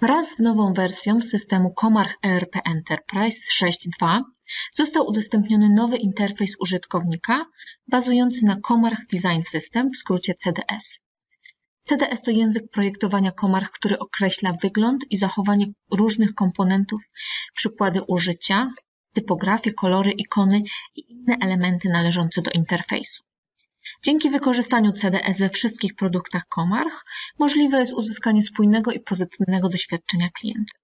Wraz z nową wersją systemu Comarch ERP Enterprise 6.2 został udostępniony nowy interfejs użytkownika bazujący na Comarch Design System, w skrócie CDS. CDS to język projektowania Comarch, który określa wygląd i zachowanie różnych komponentów, przykłady użycia, typografię, kolory, ikony i inne elementy należące do interfejsu. Dzięki wykorzystaniu CDS we wszystkich produktach Comarch możliwe jest uzyskanie spójnego i pozytywnego doświadczenia klienta.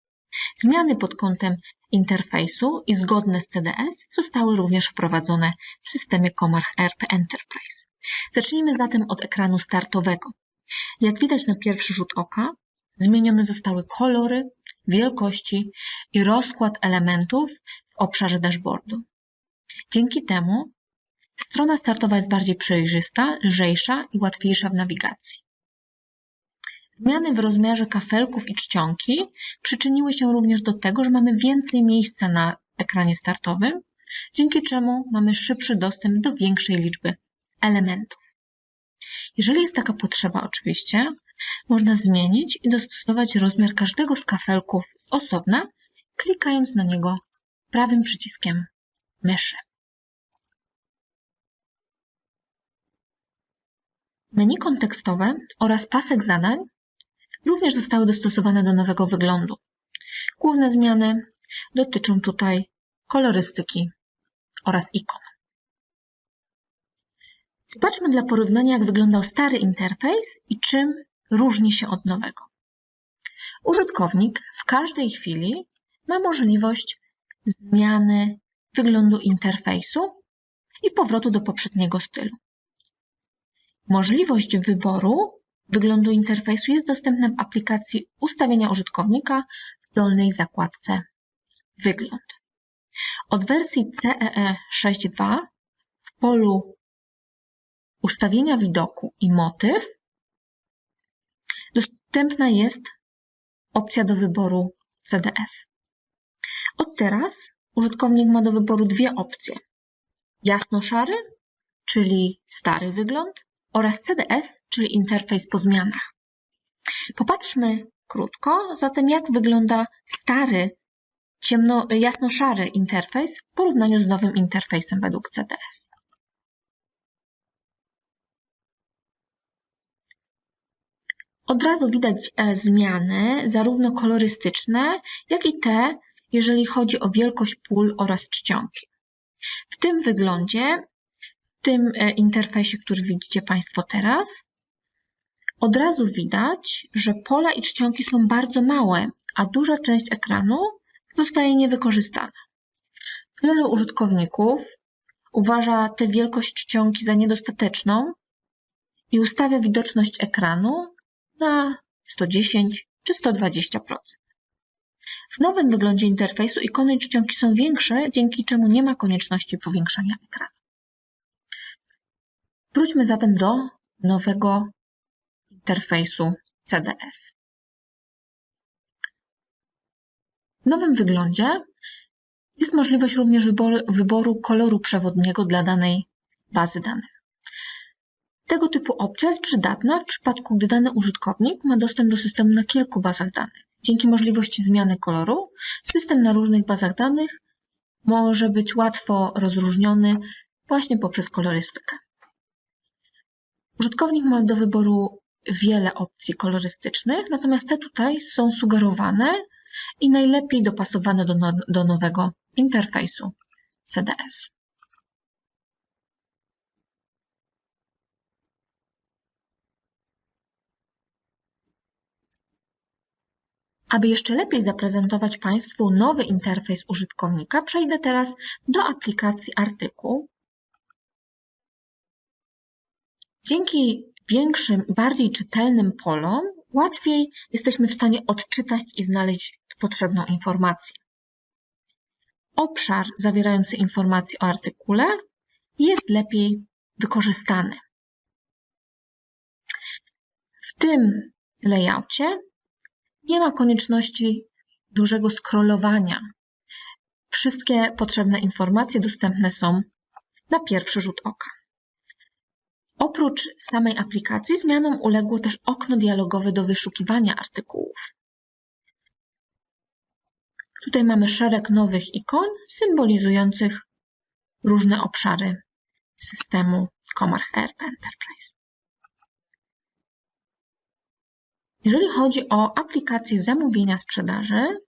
Zmiany pod kątem interfejsu i zgodne z CDS zostały również wprowadzone w systemie Comarch ERP Enterprise. Zacznijmy zatem od ekranu startowego. Jak widać na pierwszy rzut oka, zmienione zostały kolory, wielkości i rozkład elementów w obszarze dashboardu. Dzięki temu strona startowa jest bardziej przejrzysta, lżejsza i łatwiejsza w nawigacji. Zmiany w rozmiarze kafelków i czcionki przyczyniły się również do tego, że mamy więcej miejsca na ekranie startowym, dzięki czemu mamy szybszy dostęp do większej liczby elementów. Jeżeli jest taka potrzeba, oczywiście, można zmienić i dostosować rozmiar każdego z kafelków osobna, klikając na niego prawym przyciskiem myszy. Menu kontekstowe oraz pasek zadań również zostały dostosowane do nowego wyglądu. Główne zmiany dotyczą tutaj kolorystyki oraz ikon. Zobaczmy dla porównania, jak wyglądał stary interfejs i czym różni się od nowego. Użytkownik w każdej chwili ma możliwość zmiany wyglądu interfejsu i powrotu do poprzedniego stylu. Możliwość wyboru wyglądu interfejsu jest dostępna w aplikacji Ustawienia użytkownika w dolnej zakładce Wygląd. Od wersji CEE 6.2 w polu Ustawienia widoku i motyw dostępna jest opcja do wyboru CDS. Od teraz użytkownik ma do wyboru dwie opcje. Jasno-szary, czyli stary wygląd oraz CDS, czyli interfejs po zmianach. Popatrzmy krótko zatem, jak wygląda stary, ciemno, jasno-szary interfejs w porównaniu z nowym interfejsem według CDS. Od razu widać e, zmiany, zarówno kolorystyczne, jak i te, jeżeli chodzi o wielkość pól oraz czcionki. W tym wyglądzie tym e, interfejsie, który widzicie Państwo teraz, od razu widać, że pola i czcionki są bardzo małe, a duża część ekranu zostaje niewykorzystana. Wielu użytkowników uważa tę wielkość czcionki za niedostateczną i ustawia widoczność ekranu na 110 czy 120%. W nowym wyglądzie interfejsu ikony i czcionki są większe, dzięki czemu nie ma konieczności powiększania ekranu. Wróćmy zatem do nowego interfejsu CDS. W nowym wyglądzie jest możliwość również wyboru, wyboru koloru przewodniego dla danej bazy danych. Tego typu opcja jest przydatna w przypadku, gdy dany użytkownik ma dostęp do systemu na kilku bazach danych. Dzięki możliwości zmiany koloru, system na różnych bazach danych może być łatwo rozróżniony właśnie poprzez kolorystykę. Użytkownik ma do wyboru wiele opcji kolorystycznych, natomiast te tutaj są sugerowane i najlepiej dopasowane do, no, do nowego interfejsu CDS. Aby jeszcze lepiej zaprezentować Państwu nowy interfejs użytkownika, przejdę teraz do aplikacji Artykuł Dzięki większym, bardziej czytelnym polom łatwiej jesteśmy w stanie odczytać i znaleźć potrzebną informację. Obszar zawierający informacje o artykule jest lepiej wykorzystany. W tym layoutie nie ma konieczności dużego scrollowania. Wszystkie potrzebne informacje dostępne są na pierwszy rzut oka. Oprócz samej aplikacji zmianom uległo też okno dialogowe do wyszukiwania artykułów. Tutaj mamy szereg nowych ikon symbolizujących różne obszary systemu Comarch ERP Enterprise. Jeżeli chodzi o aplikację zamówienia sprzedaży,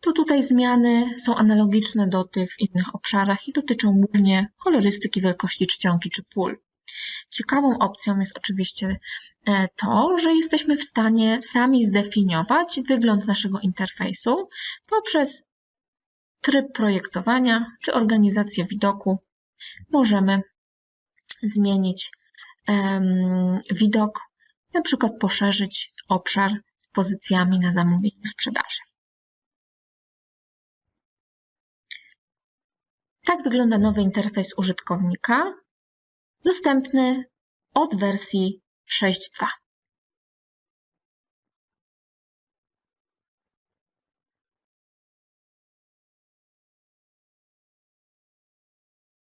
to tutaj zmiany są analogiczne do tych w innych obszarach i dotyczą głównie kolorystyki wielkości czcionki czy pól. Ciekawą opcją jest oczywiście e, to, że jesteśmy w stanie sami zdefiniować wygląd naszego interfejsu poprzez tryb projektowania czy organizację widoku. Możemy zmienić um, widok, na przykład poszerzyć obszar z pozycjami na zamówieniu sprzedaży. Tak wygląda nowy interfejs użytkownika, dostępny od wersji 6.2.